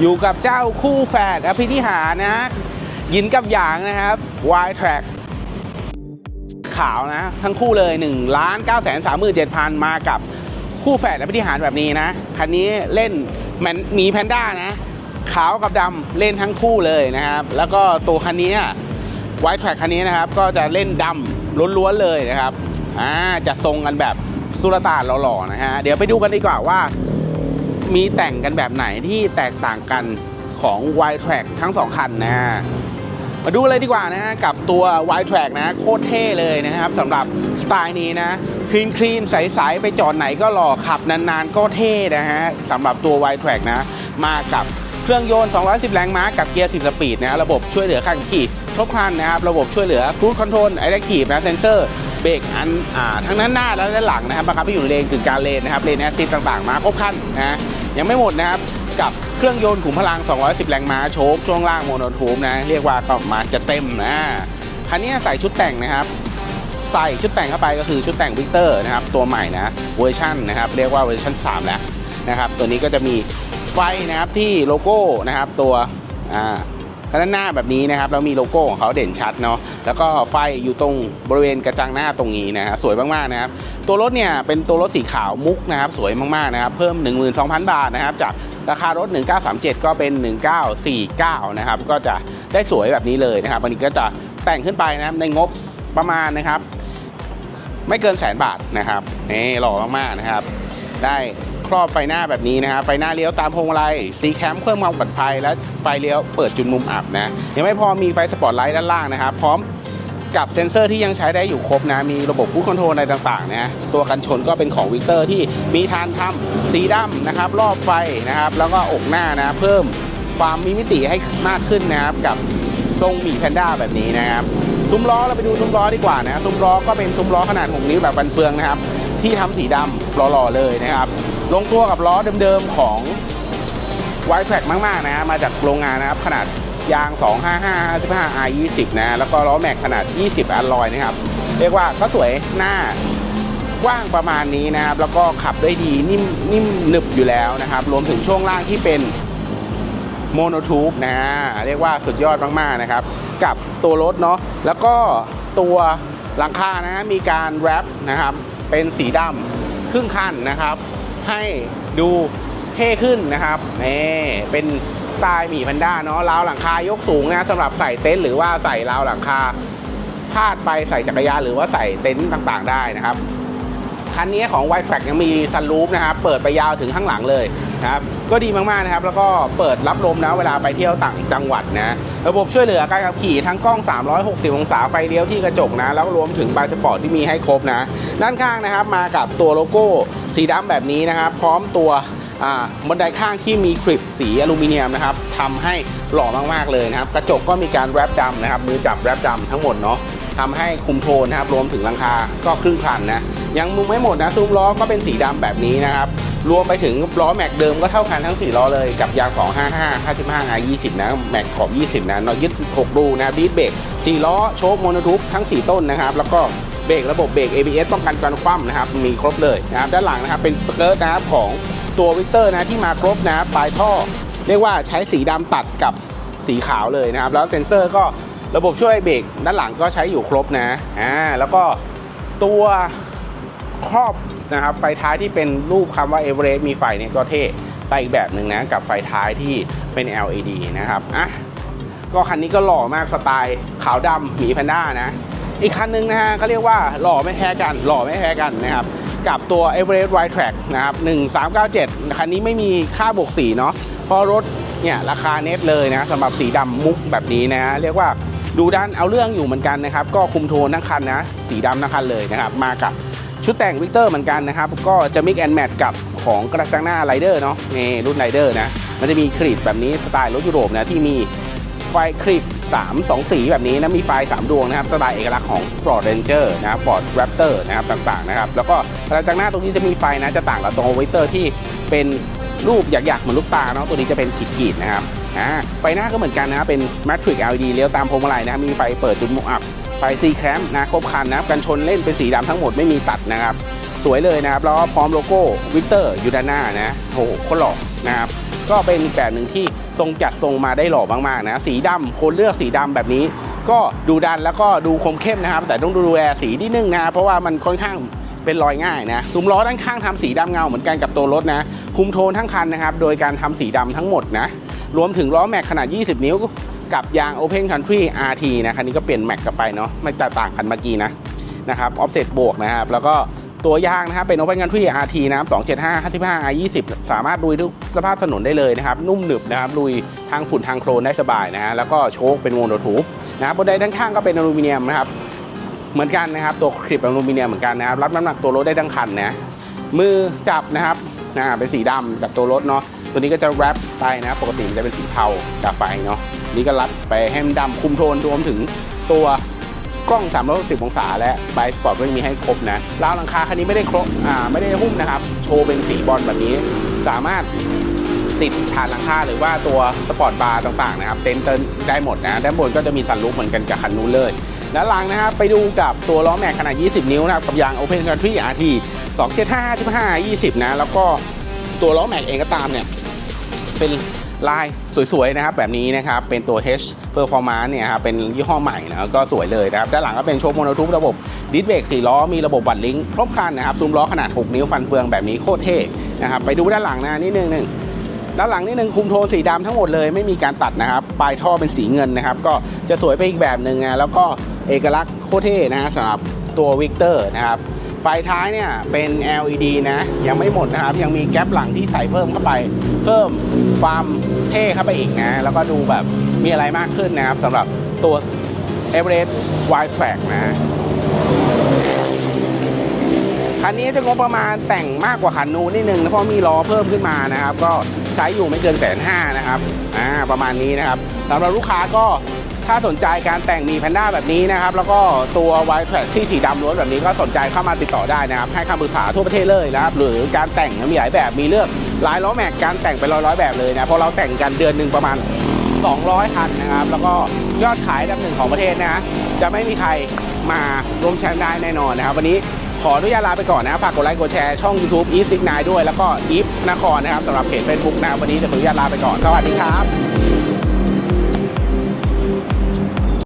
อยู่กับเจ้าคู่แฝดอภินิหารนะยินกับหยางนะครับ Y Track ขาวนะ ทั้งคู่เลย1ล้าน9 3 7 0 0 0 มากับคู่แฝดอภินิหารแบบนี้นะ คันนี้เล่นแมนมีแพนด้านะ ขาวกับดำเล่นทั้งคู่เลยนะครับ แล้วก็ตัวคันนี้ไวท์แทร็กคันนี้นะครับ ก็จะเล่นดำล้วนๆเลยนะครับอ่าจะทรงกันแบบสุรต่านหล่อๆนะฮะ เดี๋ยวไปดูกันดีกว่าว่า มีแต่งกันแบบไหนที่แตกต่างกันของ Y Track ทั้งสองคันนะฮะมาดูเลยดีกว่านะฮะกับตัว Y Track นะโคตรเท่เลยนะครับสำหรับสไตล์นี้นะคลีนคลีนใสๆไปจอดไหนก็หล่อขับนานๆ ก็เท่นะฮะสำหรับตัว Y Track นะ มากับเครื่องยนต์ 210 แรงม้ากับเกียร์ 10 สปีดนะระบบช่วยเหลือข้างขี่ครบครันนะครับระบบช่วยเหลือ Cruise Control Adaptive นะเซนเซอร์เบรกอันอ่าทั้งนั้นหน้าและด้านหลังนะครับบังคับให้อยู่ในเลนกึ่งกลารเลนนะครับเลนแอสซิสต่างๆ มาครบครันนะ ยังไม่หมดนะครับ กับเครื่องยนต์ขุมพลัง 210 แรงม้าโชคช่วงล่างโมโนทูมนะ เรียกว่าก็มาจะเต็มนะคันนี้ใส่ชุดแต่งนะครับ ใส่ชุดแต่งเข้าไปก็คือชุดแต่งวิกเตอร์นะครับ ตัวใหม่นะเวอร์ชันนะครับ เรียกว่าเวอร์ชัน3 แล้วนะครับ ตัวนี้ก็จะมีไฟนะครับที่โลโก้นะครับตัวอ่า ด้านหน้าแบบนี้นะครับแล้วมีโลโก้ของเขาเด่นชัดเนาะแล้วก็ไฟอยู่ตรงบริเวณกระจังหน้าตรงนี้นะฮะสวยมากๆนะครับตัวรถเนี่ยเป็นตัวรถสีขาวมุกนะครับสวยมากๆนะครับเพิ่ม 12,000 บาทนะครับจากราคารถ 1937 ก็เป็น 1949 นะครับก็จะได้สวยแบบนี้เลยนะครับอันนี้ก็จะแต่งขึ้นไปนะครับในงบประมาณนะครับ ไม่เกินแสนบาทนะครับนี่หล่อมากๆนะครับ ได้ ครอบไฟหน้าแบบนี้นะครับไฟหน้าเลี้ยวตามพวงมาลัยซีแคมเพิ่มความปลอดภัย และไฟเลี้ยวเปิดจุดมุมอับนะยังไม่พอมีไฟสปอตไลท์ด้านล่างนะครับพร้อมกับเซ็นเซอร์ที่ยังใช้ได้อยู่ครบนะ มีระบบผู้คอนโทรลอะไรต่างๆนะตัวกันชนก็เป็นของวิกเตอร์ที่มีทานทำสีดำนะครับ รอบไฟนะครับ แล้วก็อกหน้านะ เพิ่มความมีมิติให้มากขึ้นนะครับ กับทรงหมีแพนด้าแบบนี้นะครับ ซุ้มล้อเราไปดูซุ้มล้อดีกว่านะซุ้มล้อก็เป็นซุ้มล้อขนาด 6 นิ้วแบบบันเฟืองนะครับ ที่ทำสีดำหล่อๆเลยนะครับ ลงตัวกับล้อเดิมๆของไวท์แทร็กมากๆนะ มาจากโรงงานนะครับ ขนาดยาง 255 55 R 20นะ แล้วก็ล้อแม็กขนาด 20 อัลลอยนะครับ เรียกว่าก็สวยหน้ากว้างประมาณนี้นะครับ แล้วก็ขับได้ดีนิ่มนิ่มหนึบอยู่แล้วนะครับ รวมถึงช่วงล่างที่เป็นโมโนทูบนะ เรียกว่าสุดยอดมากๆนะครับ กับตัวรถเนาะ แล้วก็ตัวหลังคานะฮะมีการแรปนะครับ เป็นสีดำครึ่งคันนะครับ ให้ดูเท่ขึ้นนะครับนี่เป็นสไตล์หมีแพนด้าเนาะราวหลังคายกสูงนะสำหรับใส่เต็นท์หรือว่าใส่ราวหลังคาพาดไปใส่จักรยานหรือว่าใส่เต็นท์ต่างๆ ได้นะครับคันนี้ของ White Track ยังมีซันรูฟนะครับ เปิดไปยาวถึงข้างหลังเลย ครับก็ดีมากๆนะครับแล้วก็เปิดรับลมนะเวลาไปเที่ยวต่างจังหวัดนะระบบช่วยเหลือการขับขี่ทั้งกล้อง 360 องศาไฟเลี้ยวที่กระจกนะ แล้วรวมถึงบายสปอร์ตที่มีให้ครบนะ ด้านข้างนะครับมากับตัวโลโก้สีดำแบบนี้นะครับ พร้อมตัวบันไดข้างที่มีคลิปสีอลูมิเนียมนะครับทำให้หล่อมากๆเลยนะครับ กระจกก็มีการแรปดำนะครับมือจับแรปดำทั้งหมดเนาะทำให้คุมโทนนะครับรวมถึงลังคาก็ครึ่งคันนะยังมุมไม่หมดนะซุ้มล้อก็เป็นสีดำแบบนี้นะครับ รวมไปถึงล้อแม็กเดิมก็เท่ากันทั้ง 4 ล้อเลยกับยาง 255 55 R 20 นะ แม็กขอบ 20 นะนอยึด 6 รูนะบีทเบรก4ล้อโชคโมโนทูปทั้ง 4 ต้นนะครับ แล้วก็เบรกระบบเบรก ABS ป้องกันการคว่ำนะครับ มีครบเลยนะครับ ด้านหลังนะครับ เป็นสเกิร์ตนะครับของตัววิกเตอร์นะที่มาครบนะปลายท่อ เรียกว่าใช้สีดำตัดกับสีขาวเลยนะครับ แล้วเซ็นเซอร์ก็ระบบช่วยเบรกด้านหลังก็ใช้อยู่ครบนะอ่าแล้วก็ตัว ครอบนะครับไฟท้ายที่เป็นรูปคำว่าเอเวอเรสต์มีไฟเนี่ยก็เท่ไปอีกแบบหนึ่งนะกับไฟท้ายที่เป็น LED นะครับอะก็คันนี้ก็หล่อมากสไตล์ขาวดำหมีแพนด้านะ อีกคันหนึงนะฮะเขาเรียกว่าหล่อไม่แพ้กันหล่อไม่แพ้กันนะครับกับตัว Everest White Track นะครับ 1397 คันนี้ไม่มีค่าบวกสีเนาะ เพราะรถเนี่ยราคาเน็ตเลยนะสำหรับสีดำมุกแบบนี้นะฮะ เรียกว่าดูด้านเอาเรื่องอยู่เหมือนกันนะครับ ก็คุมโทนทั้งคันนะ สีดำทั้งคันเลยนะครับ มากับ ชุดแต่งวิกเตอร์เหมือนกันนะครับ ก็จะมิกแอนแมทกับของกระจังหน้าไรเดอร์เนาะนี่รุ่นไรเดอร์นะ มันจะมีครีดแบบนี้สไตล์รถยุโรปนะที่มีไฟคลิป3 2 สีแบบนี้นะมีไฟ 3 ดวงนะครับสไตล์เอกลักษณ์ของ Ford Ranger นะครับ Ford Raptor นะครับต่างๆนะครับแล้วก็กระจังหน้าตรงนี้จะมีไฟนะจะต่างกับตรงวิกเตอร์ที่เป็นรูปหยักๆเหมือนลูกตาเนาะตัวนี้จะเป็นขีดๆนะครับไฟหน้าก็เหมือนกันนะครับเป็น Matrix LED เลี้ยวตามพวงมาลัยนะครับมีไฟเปิดจุดมุมอับ ไฟซีแคมนะครบคันนะครับกันชนเล่นเป็นสีดำทั้งหมดไม่มีตัดนะครับ สวยเลยนะครับ แล้วพร้อมโลโก้วิกเตอร์ยูดาน่านะโหโคตรหล่อนะครับก็เป็นอีกแบบหนึ่งที่ทรงจัดทรงมาได้หล่อมากๆนะสีดำคนเลือกสีดำแบบนี้ ก็ดูดันแล้วก็ดูคมเข้มนะครับ แต่ต้องดูแลสีนิดนึงนะเพราะว่ามันค่อนข้างเป็นรอยง่ายนะซุ้มล้อด้านข้างทำสีดำเงาเหมือนกันกับตัวรถนะคุมโทนทั้งคันนะครับ โดยการทำสีดำทั้งหมดนะรวมถึงล้อแม็กขนาด 20 นิ้ว กับยาง Open Country RT นะคันนี้ก็เปลี่ยนแม็กกลับไปเนาะไม่แตกต่างกันเมื่อกี้นะนะครับออฟเซตบวกนะครับ แล้วก็ตัวยางนะครับเป็น Open Country RT นะครับ275 55 R 20 สามารถลุยทุกสภาพถนนได้เลยนะครับ นุ่มหนึบนะครับลุยทางฝุ่นทางโคลนได้สบายนะฮะแล้วก็โชคเป็นโมโนทูนะครับบนไดด้านข้างก็เป็นอลูมิเนียมนะครับเหมือนกันนะครับตัวคลิปอลูมิเนียมเหมือนกันนะครับรับน้ำหนักตัวรถได้ทั้งคันนะมือจับนะครับนะเป็นสีดำกับตัวรถเนาะตัวนี้ก็จะแรปไปนะปกติมันจะเป็นสีเทาจากไปเนาะ นี่ก็รัดไปให้มันดำคุมโทนรวมถึงตัวกล้อง 360 องศา และไบสปอร์ตก็มีให้ครบนะราวหลังคาคันนี้ไม่ได้ครบอ่าไม่ได้หุ้มนะครับ โชว์เป็นสีบอลแบบนี้ สามารถติดฐานหลังคาหรือว่าตัวสปอร์ตบาร์ต่างๆนะครับเต็นเตินได้หมดนะด้านบนก็จะมีสันลูกเหมือนกันกับคันนู้นเลยด้านหลังนะครับไปดูกับตัวล้อแม็กขนาด 20 นิ้วนะครับกับยาง Open Country RT 275 55 20 นะ แล้วก็ตัวล้อแม็กเองก็ตามเนี่ยเป็น ลายสวยๆนะครับแบบนี้นะครับเป็นตัว H Performance เนี่ยครับเป็นยี่ห้อใหม่นะก็สวยเลยนะครับด้านหลังก็เป็นโชคโมโนทูบระบบดิสเบรก4ล้อมีระบบบัตรลิงครบครันนะครับซูมล้อขนาด 6 นิ้วฟันเฟืองแบบนี้โคตรเท่นะครับไปดูด้านหลังนะนิดนึงหนึ่งด้านหลังนี่หนึ่งคุมโทนสีดำทั้งหมดเลยไม่มีการตัดนะครับ ปลายท่อเป็นสีเงินนะครับ ก็จะสวยไปอีกแบบหนึ่งนะแล้วก็เอกลักษณ์โคตรเท่นะฮะสำหรับ ตัววิกเตอร์นะครับ ไฟท้ายเนี่ยเป็น LED นะ ยังไม่หมดนะครับ ยังมีแก๊ปหลังที่ใส่เพิ่มเข้าไป เพิ่มความเท่เข้าไปอีกนะ แล้วก็ดูแบบมีอะไรมากขึ้นนะครับสำหรับตัว e v e r e s t Wide Track นะคันนี้จะงบประมาณแต่งมากกว่าคันนู้นนิดนึงนะเพราะมีล้อเพิ่มขึ้นมานะครับ ก็ใช้อยู่ไม่เกินแสนห้านะครับอ่าประมาณนี้นะครับสำหรับลูกค้าก็ ถ้าสนใจการแต่งมีแพนด้าแบบนี้นะครับ แล้วก็ตัวไวท์แทร็กที่สีดำล้วนแบบนี้ก็สนใจเข้ามาติดต่อได้นะครับ ให้คำปรึกษาทั่วประเทศเลยนะครับ หรือการแต่งมีหลายแบบมีเลือกหลายล้อแม็กการแต่งเป็นร้อยๆแบบเลยนะเพราะเราแต่งกันเดือนหนึ่งประมาณ 200 คันนะครับ แล้วก็ยอดขายดับหนึ่งของประเทศนะจะไม่มีใครมาร่วมแชร์ได้แน่นอนนะครับ วันนี้ขออนุญาตลาไปก่อนนะฝากกดไลค์กดแชร์ช่อง YouTube e ฟ s ิกนด้วย แล้วก็อีฟนครนะครับสำหรับเพจ Facebook นะวันนี้จะขออนุญาตลาไปก่อนสวัสดีครับ